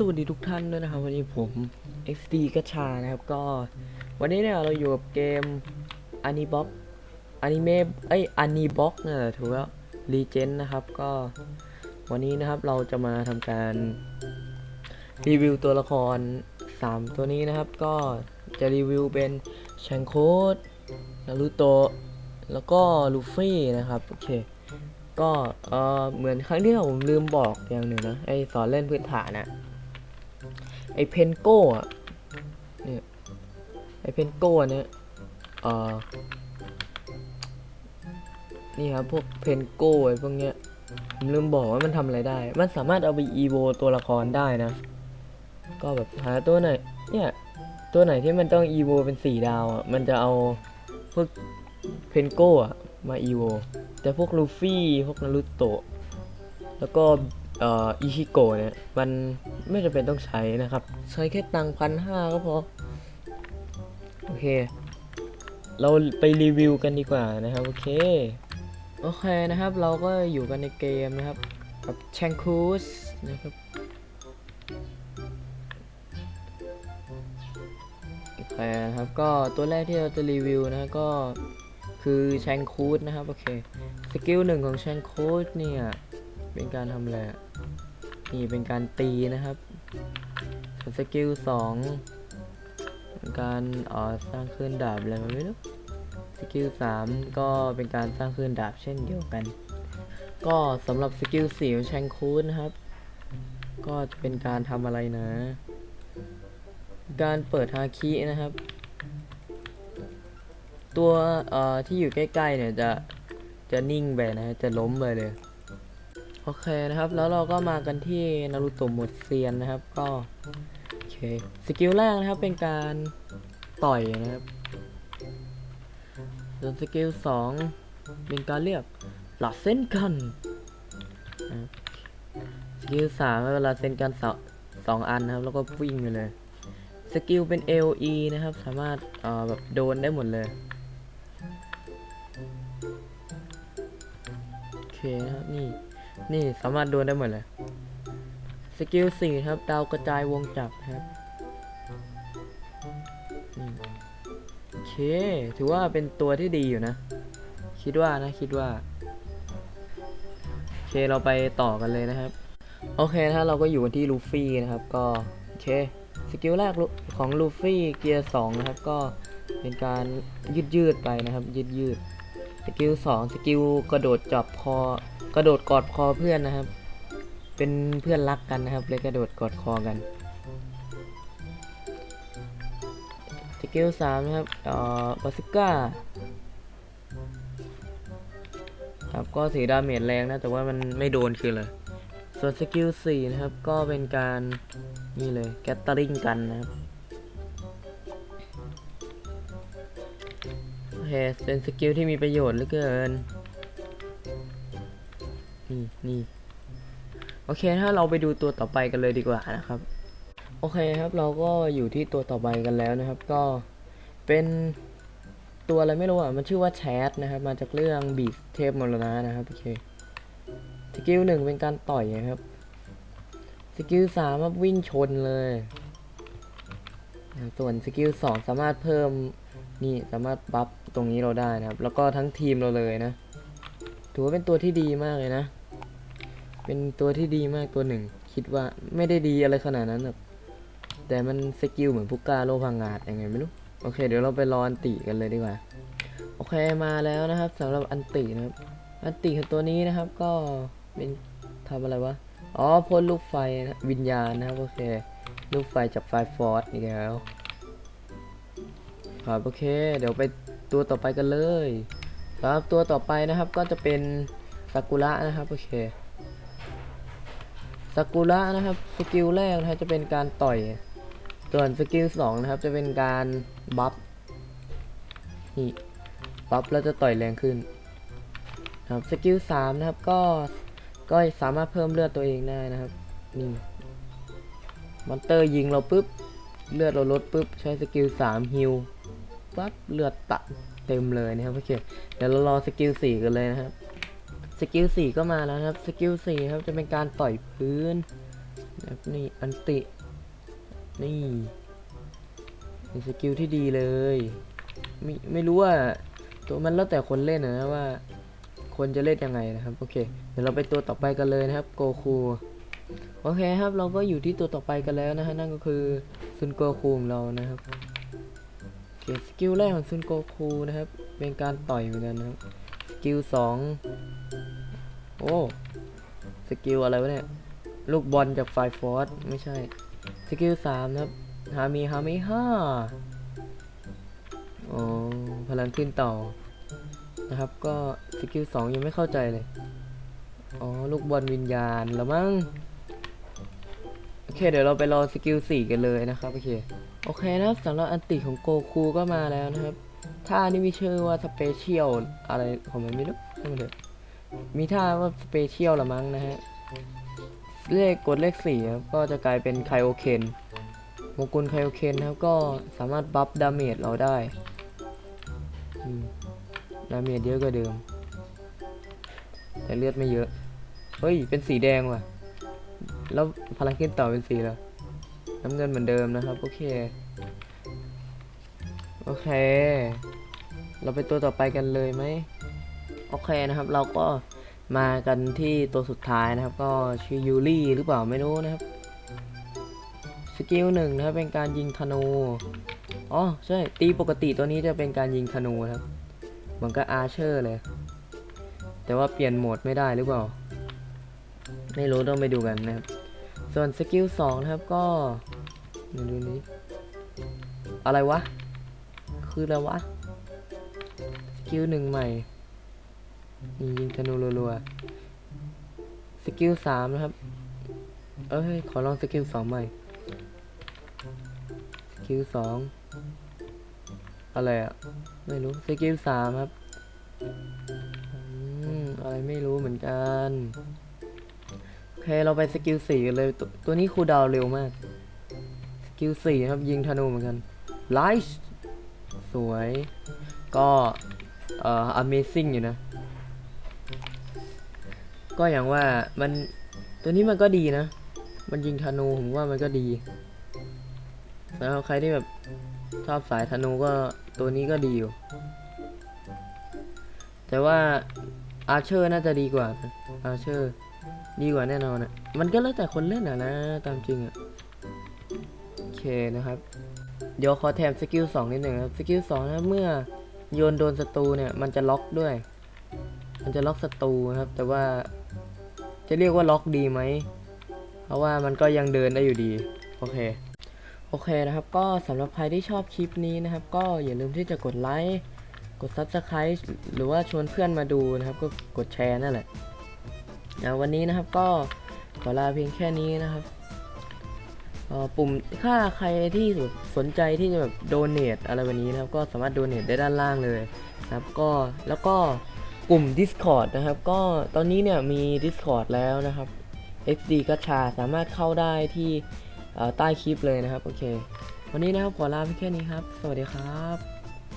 สวัสดีทุกท่านด้วยนะครับ วันนี้ผม XD กระชานะครับก็ วันนี้เนี่ยเราอยู่กับเกม a n i b o x Anime เอ้ย a n i b o x เนี่ยถูกแล้ว Legend นะครับก็วันนี้นะครับเราจะมาทำการรีวิวตัวละคร 3 ตัวนี้นะครับ ก็จะรีวิวเป็นแชงโคดนารุโตะแล้วก็ลูฟี่นะครับโอเคก็เออเหมือนครั้งที่ผมลืมบอกอย่างหนึ่งนะไอสอนเล่นพื้นฐานนะ ไอเพนโก้อะเนี่ยไอเพนโก้เนี่ยเออนี่ครับพวกเพนโก้ไอพวกเนี้ยผมลืมบอกว่ามันทำอะไรได้ มันสามารถเอาไปอีโวตัวละครได้นะ ก็แบบหาตัวไหนเนี่ยตัวไหนที่มันต้องอีโวเป็นสี่ดาวอะมันจะเอาพวกเพนโก้อะมาอีโวแต่พวกลูฟี่พวกนารุโตะแล้วก็ เอ่ออิชิโกะเนี่ย มันไม่จำเป็นต้องใช้นะครับ ใช้แค่ตังพันห้าก็พอ โอเค เราไปรีวิวกันดีกว่านะครับ โอเค โอเคนะครับ เราก็อยู่กันในเกมนะครับ กับแชงคูสนะครับโอเคนะครับก็ตัวแรกที่เราจะรีวิวนะก็คือแชงคูดนะครับ โอเค สกิลหนึ่งของแชงคูดเนี่ย เป็นการทำอะไรอะนี่เป็นการตีนะครับส่วนสกิลสองการอ่อสร้างคลื่นดาบอะไรมาไม่รู้สกิลสามก็เป็นการสร้างคลื่นดาบเช่นเดียวกัน ก็สำหรับสกิลสี่แชงคูดนะครับ ก็จะเป็นการทำอะไรนะ การเปิดฮาคินะครับ ตัวเอ่อที่อยู่ใกล้ๆเนี่ยจะจะนิ่งไปนะ จะล้มไปเลย โอเคนะครับ แล้วเราก็มากันที่นารูโตะหมดเซียนนะครับ ก็โอเคสกิลแรกนะครับเป็นการต่อยนะครับส่วนสกิลสองเป็นการเรียกหลัดเส้นกันสกิลสามเวลาเส้นกันสองสองอันนะครับ แล้วก็วิ่งไปเลยสกิลเป็น LE นะครับ สามารถแบบโดนได้หมดเลยโอเคนะครับนี่ นี่สามารถโดนได้หมดเลย สกิลสี่ครับ ดาวกระจายวงจับครับโอเค ถือว่าเป็นตัวที่ดีอยู่นะ คิดว่านะ คิดว่า โอเค เราไปต่อกันเลยนะครับ โอเคถ้าเราก็อยู่กันที่ลูฟี่นะครับ ก็ โอเค สกิลแรกลุของลูฟี่เกียร์สองนะครับ ก็เป็นการยืดยืดไปนะครับ ยืดยืด สกิลสองสกิลกระโดดจับคอ กระโดดกอดคอเพื่อนนะครับ เป็นเพื่อนรักกันนะครับเลยกระโดดกอดคอกันสกิลสามนะครับเอ่อบาซิก้าครับก็สีดาเมจแรงนะ แต่ว่ามันไม่โดนคือเลย ส่วนสกิลสี่นะครับ ก็เป็นการนี่เลยแกตเตอริงกันนะครับโอเคเป็นสกิลที่มีประโยชน์เหลือเกิน นี่นี่โอเคถ้าเราไปดูตัวต่อไปกันเลยดีกว่านะครับ โอเคครับเราก็อยู่ที่ตัวต่อไปกันแล้วนะครับ ก็เป็นตัวอะไรไม่รู้อะ มันชื่อว่าแชทนะครับ มาจากเรื่องบีสเทพมรณะนะครับโอเคสกิลหนึ่งเป็นการต่อยนะครับสกิลสามวิ่งชนเลยส่วนสกิลสองสามารถเพิ่มนี่สามารถบัฟตรงนี้เราได้นะครับ แล้วก็ทั้งทีมเราเลยนะ ถือว่าเป็นตัวที่ดีมากเลยนะ เป็นตัวที่ดีมากตัวหนึ่ง คิดว่าไม่ได้ดีอะไรขนาดนั้นหรอกแต่มันสกิลเหมือนพุกกาโลพังงาดยังไงไม่รู้ โอเค เดี๋ยวเราไปรออันติกันเลยดีกว่า โอเคมาแล้วนะครับสำหรับอันตินะครับ อันติของตัวนี้นะครับก็เป็นทำอะไรวะ อ๋อพ่นลูกไฟนะวิญญาณนะครับ โอเค ลูกไฟจากไฟฟอร์สอีกแล้วครับโอเค เดี๋ยวไปตัวต่อไปกันเลยครับตัวต่อไปนะครับก็จะเป็นซากุระนะครับโอเค ซากุระนะครับสกิลแรกนะครับจะเป็นการต่อย ส่วนสกิลสองนะครับจะเป็นการบัฟนี่บัฟแล้วจะต่อยแรงขึ้นครับสกิลสามนะครับก็ก็สามารถเพิ่มเลือดตัวเองได้นะครับนี่มอนเตอร์ยิงเราปุ๊บเลือดเราลดปุ๊บใช้สกิลสามฮิลปั๊บเลือดตัดเต็มเลยนะครับโอเคเดี๋ยวเรารอสกิลสี่กันเลยนะครับ สกิลสี่ก็มาแล้วครับ สกิลสี่ครับจะเป็นการต่อยพื้นนี่อันติ นี่เป็นสกิลที่ดีเลย ไม่ไม่รู้ว่าตัวมันแล้วแต่คนเล่นนะว่า คนจะเล่นยังไงนะครับ โอเค เดี๋ยวเราไปตัวต่อไปกันเลยนะครับ โกคูโอเคครับ เราก็อยู่ที่ตัวต่อไปกันแล้วนะฮะ นั่นก็คือซุนโกคูของเรานะครับโอเคสกิลแรกของซุนโกคูนะครับ เป็นการต่อยเหมือนกันนะครับ กิลสองโอ้ สกิลอะไรวะเนี่ย ลูกบอลจากไฟฟอร์สไม่ใช่ สกิลสามนะครับ ฮามีฮามีห้าอ๋อพลังขึ้นต่อ นะครับ ก็สกิลสองยังไม่เข้าใจเลย อ๋อ ลูกบอลวิญญาณแล้วมั้ง โอเค เดี๋ยวเราไปรอสกิลสี่กันเลยนะครับ โอเค โอเคนะครับสำหรับอันติของโกคูก็มาแล้วนะครับ ท่านี้มีชื่อว่าสเปเชียลอะไรของมันไม่รู้ช่างมันเถอะมีท่าว่าสเปเชียลละมั้งนะฮะ เลขกดเลขสี่ก็จะกลายเป็นไคโอเคนโมกุลไคโอเคนนะครับก็สามารถบัฟดาเมจเราได้ดาเมจเยอะกว่าเดิม แต่เลือดไม่เยอะ เฮ้ย เป็นสีแดงว่ะ แล้วพลังขึ้นต่อเป็นสีแล้วน้ำเงินเหมือนเดิมนะครับ โอเค โอเค เราไปตัวต่อไปกันเลยไหมโอเคนะครับ เราก็มากันที่ตัวสุดท้ายนะครับ ก็ชื่อยูรี่หรือเปล่าไม่รู้นะครับ สกิลหนึ่งนะครับเป็นการยิงธนูอ๋อใช่ตีปกติตัวนี้จะเป็นการยิงธนูครับเหมือนกับอาร์เชอร์เลย แต่ว่าเปลี่ยนโหมดไม่ได้หรือเปล่า ไม่รู้ต้องไปดูกันนะครับ ส่วนสกิลสองนะครับก็มาดูนี้ อะไรวะ คืออะไรวะสกิลหนึ่งใหม่นี่ยิงธนูรัวๆสกิลสามนะครับ เอ้ย ขอลองสกิลสองใหม่สกิลสองอะไรอะไม่รู้สกิลสามครับอืมอะไรไม่รู้เหมือนกันโอเคเราไปสกิลสี่กันเลยตตัวนี้คูดาวเร็วมากสกิลสี่ครับยิงธนูเหมือนกันไลท์ สวยก็เอ่อ amazing อยู่นะ ก็อย่างว่ามันตัวนี้มันก็ดีนะ มันยิงธนูผมว่ามันก็ดีสำหรับใครที่แบบชอบสายธนูก็ตัวนี้ก็ดีอยู่ แต่ว่าอาเชอร์น่าจะดีกว่าอาเชอร์ดีกว่าแน่นอนอะ มันก็แล้วแต่คนเล่นอะนะ ตามจริงอะ โอเคนะครับ เดี๋ยวขอแถมสกิลสองนิดหนึ่งครับสกิลสองนะเมื่อโยนโดนศัตรูเนี่ยมันจะล็อกด้วย มันจะล็อกศัตรูนะครับ แต่ว่าจะเรียกว่าล็อกดีไหม เพราะว่ามันก็ยังเดินได้อยู่ดี โอเค โอเคนะครับ ก็สำหรับใครที่ชอบคลิปนี้นะครับ ก็อย่าลืมที่จะกดไลค์ กด Subscribe หรือว่าชวนเพื่อนมาดูนะครับ ก็กดแชร์นั่นแหละนะวันนี้นะครับก็ขอลาเพียงแค่นี้นะครับ ปุ่มค่าใครที่สนใจที่จะแบบโดเนทอะไรแบบนี้นะครับ ก็สามารถโดเนทได้ด้านล่างเลยนะครับก็แล้วก็กลุ่ม Discord นะครับ ก็ตอนนี้เนี่ยมี Discord แล้วนะครับ XD กัชชาสามารถเข้าได้ที่ใต้คลิปเลยนะครับ โอเค วันนี้นะครับขอลาเพียงแค่นี้ครับ สวัสดีครับ